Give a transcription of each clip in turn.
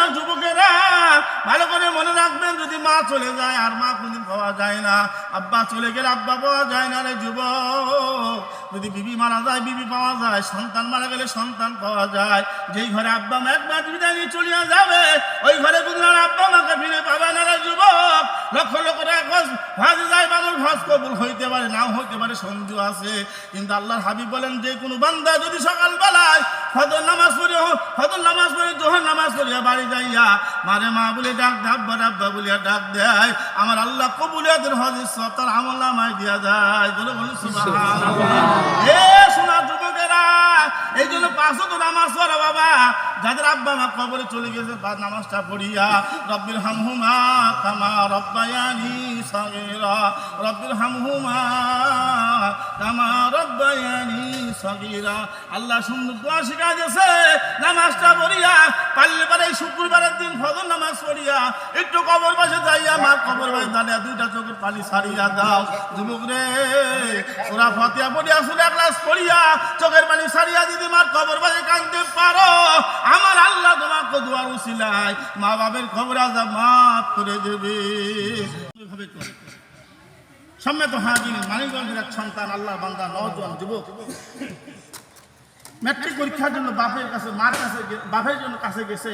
সোনার যুবকেরা, ভালো করে মনে রাখবেন, যদি মা চলে যায়, আর মা কোনদিন পাওয়া যায় না। আব্বা চলে গেলে আব্বা পাওয়া যায় না রে যুবক। যদি বিবি মারা যায়, বিবি পাওয়া যায়, সন্তান মারা গেলে সন্তান পাওয়া যায়। যেই ঘরে আব্বা মা একবার বিদায় নিয়ে চলিয়া যাবে, ওই ঘরে কোনদিন আব্বা মাকে ফিরে পাবে না রে যুবক। লক্ষ লক্ষ যায় মানুষ। হজ কবুল হইতে পারে, নাও হইতে পারে, সন্দেহ আছে। কিন্তু আল্লাহর হাবিব বলেন, যে কোনো বান্দা যদি সকালবেলায় ফজর নামাজ পড়ে ফজর নামাজ পড়ে, জোহর নামাজ পড়িয়া বাড়ি যাইয়া মারে মা বলে ডাক, ডাব্বা ডাব্বা বলিয়া ডাক দেয়। আমার আল্লাহ কবুলিয়াদের হজের সব তার আমল নামায় দিয়া যায়। বলে বলে সুবহানাল্লাহ। এ যুবকেরা এই জন্য পাঁচও তো নামাজ পড়া বাবা। যাদের আব্বা মা কবরে চলে গেছে বা নামাজটা পড়িয়া, রব্বির হামহুমা কামা রব্বায়ানি সগীরা, রব্বির হামহুমা কামা সগীরা, আল্লাহ সুন্দর দোয়া শিখা দিয়েছে নামাজটা পড়িয়া, পারলে পারে শুক্রবারের দিন ফজর নামাজ পড়িয়া, একটু কবর পাশে যাইয়া মা কবর পাশে দাঁড়িয়ে দুইটা চোখের পানি সারিয়া দাও। যুবক রে ওরা ফতিয়া পড়িয়া, সুরা ক্লাস পড়িয়া, চোখের পানি সারিয়া দিদি মার কবর পাশে কাঁদতে পারো, আমার আল্লাহ তোমাকে দোয়ার উসিলায় মা বাবের খবর আজা মাফ করে দেবে। করে। সম্মেত হাজির মানিকগঞ্জের এক সন্তান আল্লাহ বান্দা নজন যুবক। ম্যাট্রিক পরীক্ষার জন্য বাপের কাছে, মার কাছে বাপের জন্য কাছে গেছে।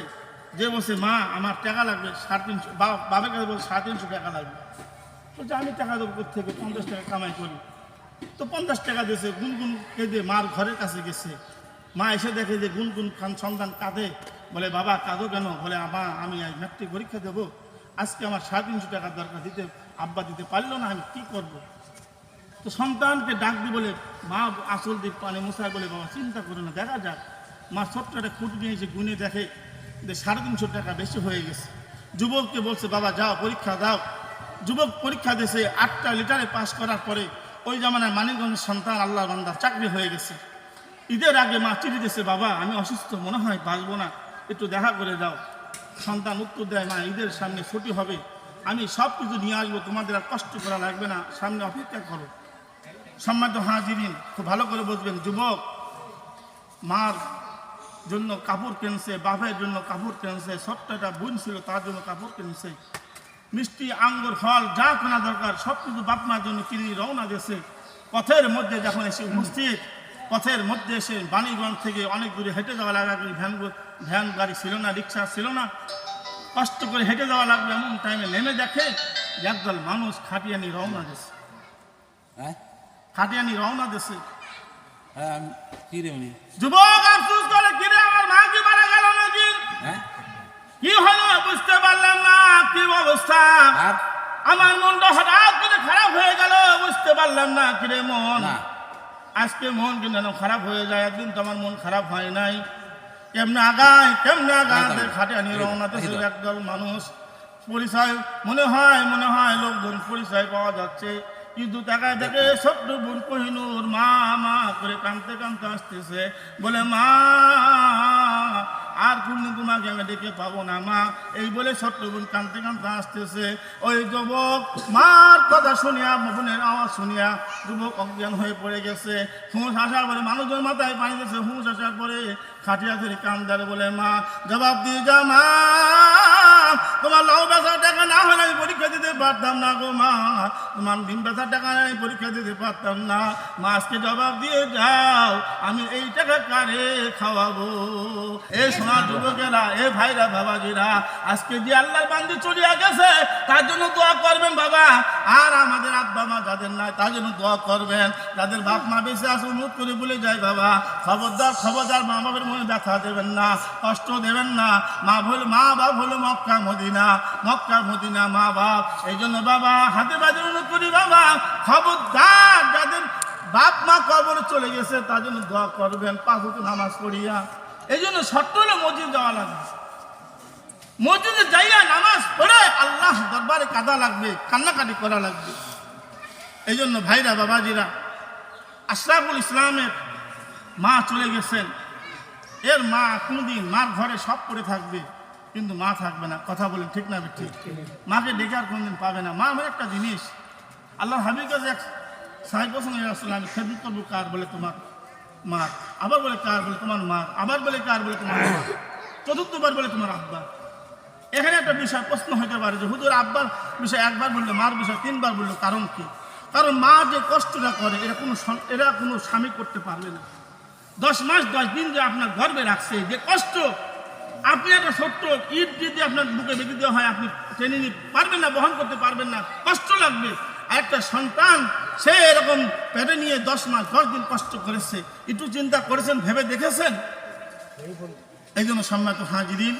যে বলছে, মা, আমার টাকা লাগবে, সাড়ে তিনশো বাপের কাছে বলছে, সাড়ে তিনশো টাকা লাগবে। বলছে, আমি টাকা দেবো থেকে পঞ্চাশ টাকা কামাই করি। তো পঞ্চাশ টাকা দিয়েছে, গুনগুন কেঁদে মার ঘরের কাছে গেছে। মা এসে দেখে যে গুনগুন খান সন্তান কাঁদে। বলে, বাবা, কাঁদো কেন? বলে মা আমি আজ ম্যাট্রিক পরীক্ষা দেবো। আজকে আমার সাড়ে তিনশো টাকার দরকার, দিতে আব্বা দিতে পারল না, আমি কী করব? তো সন্তানকে ডাক দি বলে, মা, আসল দিয়ে পানি মুসার বলে, বাবা, চিন্তা করে না, দেখা যাক। মা ছোট্ট একটা খুঁটি নিয়ে এসে গুনে দেখে যে সাড়ে তিনশো টাকা বেশি হয়ে গেছে। যুবককে বলছে, বাবা, যাও, পরীক্ষা দাও। যুবক পরীক্ষা দিয়েছে, আটটা লিটারে পাশ করার পরে ওই জামানায় মানিকগঞ্জের সন্তান আল্লাহ বান্দার চাকরি হয়ে গেছে। ঈদের আগে মা চিঠি দিয়েছে, বাবা, আমি অসুস্থ, মনে হয় বাঁচবো না, একটু দেখা করে দাও সন্তান উত্তর দেয়, মা, ঈদের সামনে ছুটি হবে। আমি সব কিছু নিয়ে আসব, তোমাদের আর কষ্ট করা লাগবে না। সামনে অপেক্ষা করো। সম্মানিত হাজিরিন, খুব ভালো করে বুঝবেন, যুবক, মার জন্য কাপড় কিনছে, বাপের জন্য কাপড় কিনছে একটা বোন ছিল, তার জন্য কাপড় কিনছে। মিষ্টি, আঙ্গুর, ফল, যা কেনা দরকার, সব কিছু বাপ মার জন্য কিনে রওনা দিয়েছে। পথের মধ্যে যখন এসে উপস্থিত, পথের মধ্যে এসে বাণীগঞ্জ থেকে অনেক দূরে হেঁটে যাওয়া লাগবে ভ্যান ভ্যান গাড়ি ছিল না, রিক্সা ছিল না। কষ্ট করে হেঁটে যাওয়া লাগবে এমন টাইমে নেমে দেখে একদল মানুষ খাটিয়ে নিয়ে রওনা দিয়েছে হ্যাঁ খাটিয়ে নিয়ে রওনা হ্যাঁ যুবক আফসোস করে কিরে আমার মা কি মারা গেল নাকি? হ্যাঁ? কি হলো বুঝতে পারলাম না কি অবস্থা? আমার মনটা হঠাৎ করে খারাপ হয়ে গেল বুঝতে পারলাম না কিরে মন? আজকে মন কিন্তু খারাপ হয়ে যায়? একদিন তো আমার মন খারাপ হয় নাই। কেমনে আগায় কেমনে আগায়। খাটে আনি রওনা তো। একদল মানুষ। পরিচয় মনে হয় মনে হয় লোকজন পরিচয় পাওয়া যাচ্ছে। কিন্তু তাকায় দেখে ছোট্ট বোন কহিনুর মা মা করে কাঁদতে কানতে আসতেছে। বলে মা আর কোনদিন তোমাকে আমি ডেকে পাবো না, মা। এই বলে ছোট্ট বোন কানতে কানতে আসতেছে ওই যুবক, মার কথা শুনিয়া বোনের আওয়াজ শুনিয়া যুবক অজ্ঞান হয়ে পড়ে গেছে। হুঁশ আসার পরে মানুষজন মাথায় পানি গেছে হুঁশ আসার পরে খাটিয়া ধরে কান্দারে বলে, মা, জবাব দিয়ে যা মা। তোমার লাউ বেচার টাকা না হলে আমি পরীক্ষা দিতে পারতাম না গো, মা। তোমার ডিম বেচার টাকা না আমি পরীক্ষা দিতে পারতাম না। মা, আজকে জবাব দিয়ে যাও, আমি এই টাকা কারে খাওয়াবো? এ সোনার যুবকেরা এ ভাইরা, বাবাজিরা, আজকে যে আল্লাহর বান্দি চলিয়া গেছে, তার জন্য দোয়া করবেন বাবা। আর আমাদের আব্বা মা যাদের নাই, তার জন্য দোয়া করবেন। যাদের বাপ মা বেঁচে আছে মুখ করে বলে যায় বাবা। খবরদার খবরদার মা বাবার মনে ব্যথা দেবেন না, কষ্ট দেবেন না। মা বল মা বাপ হলো মক্কা, মদিনা। মক্কা, মদিনা মা বাপ এই জন্য বাবা, হাতে বাজে অনুরোধ করি বাবা। খবরদার, যাদের বাপ মা কবরে চলে গেছে, তার জন্য দোয়া করবেন। পাঁচ নামাজ পড়িয়া। এই জন্য শর্ত হলে মসজিদ যাওয়া লাগবে। মসজিদে যাইয়া নামাজ পড়ে আল্লাহ দরবারে কাদা লাগবে, কান্নাকাটি করা লাগবে। এই জন্য ভাইরা, বাবাজিরা, আশরাফুল ইসলামের মা চলে গেছেন। এর মা কোনদিন মার ঘরে সব করে থাকবে, কিন্তু মা থাকবে না। কথা বলেন ঠিক না ঠিক মাকে ডেকে আর কোনদিন পাবে না। মা, আমার একটা জিনিস। আল্লাহ হাবিব কাছে এক সাহেব আমি খেদমত করব কার বলে তোমার? মা আবার বলে কার বলে তোমার মা আবার বলে কার বলে তোমার মা চতুর্থবার বলে তোমার আব্বা। এখানে একটা বিষয় প্রশ্ন হতে পারে যে হুজুর আব্বার বিষয় একবার বলল, মার বিষয় তিনবার বলল, কারণ কি? কারণ মা যে কষ্টটা করে এটা কোনো এরা কোনো স্বামী করতে পারবে না। দশ মাস, দশ দিন যে আপনার গর্বে রাখছে, যে কষ্ট। আপনি একটা ছোট্ট ইট যদি আপনার বুকে বেঁধে দেওয়া হয়, আপনি টেনে নিতে পারবেন না, বহন করতে পারবেন না, কষ্ট লাগবে। আর একটা সন্তান, সে এরকম পেটে নিয়ে দশ মাস, দশ দিন কষ্ট করেছে। একটু চিন্তা করেছেন, ভেবে দেখেছেন? এই জন্য সম্মানিত হাজিরিন,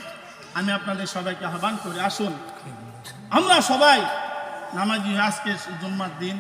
আমি আপনাদের সবাইকে আহ্বান করে আসুন। আমরা সবাই নামাজি আজকে জুম্মার দিন